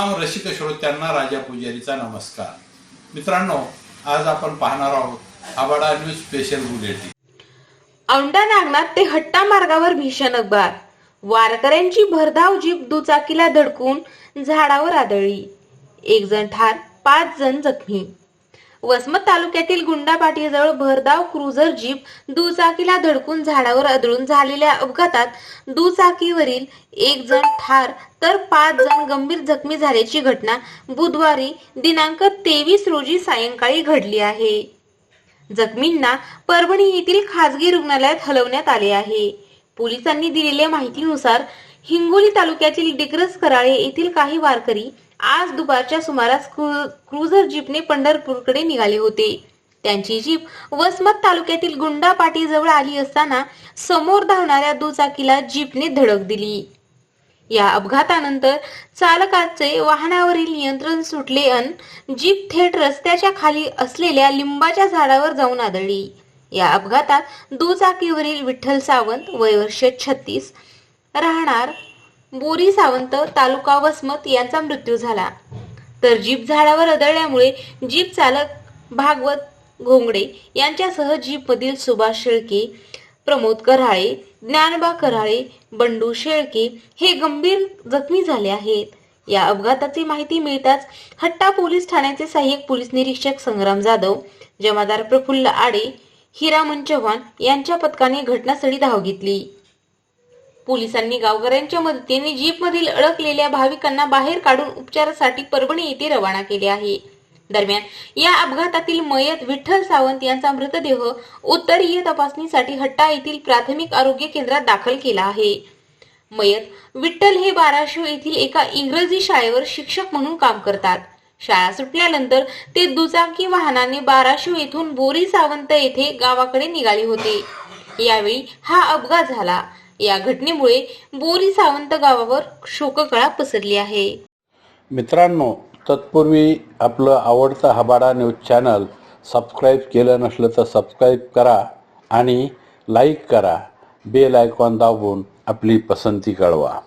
रसिक श्रोत्यांना राजा पुजारीचा नमस्कार. मित्रांनो आज आपण पाहणार आहोत आबाडा news special bulletin. Aundha Nagnath ते हट्टा मार्गावर भीषण अपघात. वारकऱ्यांची भरधाव जीप दुचाकीला धडकून झाडावर आदळली. एक जण ठार पाच जण जखमी. वसमत तालुक्यातील गुंडापाटीजवळ भरधाव क्रुझर जीप दुचाकीला धडकून झाडावर आदळून झालेल्या अपघातात दुचाकीवरील एक जण ठार तर पाच जण गंभीर जखमी झाल्याची घटना बुधवारी दिनांक तेवीस रोजी सायंकाळी घडली आहे. जखमींना परभणी येथील खासगी रुग्णालयात हलवण्यात आले आहे. पोलिसांनी दिलेल्या माहितीनुसार हिंगोली तालुक्यातील डिग्रस कराळे येथील काही वारकरी आज दुपारच्या सुमारास क्रू- क्रुझर जीपने पंढरपूरकडे निघाले होते. त्यांची जीप वसमत तालुक्यातील गुंडा जवळ आली असताना समोर धावणाऱ्या दुचाकीला जीपने धडक दिली. या अपघातानंतर चालकाचे वाहनावरील नियंत्रण सुटले अन जीप थेट रस्त्याच्या खाली असलेल्या लिंबाच्या झाडावर जाऊन आदळली. या अपघातात दुचाकीवरील विठ्ठल सावंत वय वर्ष छत्तीस राहणार बोरी सावंत तालुका वसमत यांचा मृत्यू झाला. तर जीप झाडावर आदळल्यामुळे जीप चालक भागवत घोंगडे यांच्यासह जीपमधील सुभाष शेळके प्रमोद कराळे ज्ञानबा कराळे बंडू शेळके हे गंभीर जखमी झाले आहेत. या अपघाताची माहिती मिळताच हट्टा पोलीस ठाण्याचे सहाय्यक पोलीस निरीक्षक संग्राम जाधव जमादार प्रफुल्ल आडे हिरामन चव्हाण यांच्या पथकाने घटनास्थळी धाव घेतली. पोलिसांनी गावकऱ्यांच्या मदतीने जीपमधील अडकलेल्या भाविकांना बाहेर काढून उपचारासाठी परभणी येथे रवाना केले आहे. दरम्यान या अपघातातील मयत विठ्ठल सावंत यांचा मृतदेह उत्तरीय तपासणीसाठी हट्टा येथील प्राथमिक आरोग्य केंद्रात दाखल केला आहे. मयत विठ्ठल हे बाराशिव येथील एका इंग्रजी शाळेवर शिक्षक म्हणून काम करतात. शाळा सुटल्यानंतर ते दुचाकी वाहनाने बाराशिव येथून बोरी सावंत येथे गावाकडे निघाले होते. यावेळी हा अपघात झाला. या घटनेमुळे बोरी सावंत गावावर शोककळा पसरली आहे. मित्रांनो तत्पूर्वी आपलं आवडतं हबाडा न्यूज चॅनल सबस्क्राईब केलं नसलं तर सबस्क्राईब करा आणि लाईक करा. बेल आयकॉन दाबून आपली पसंती कळवा.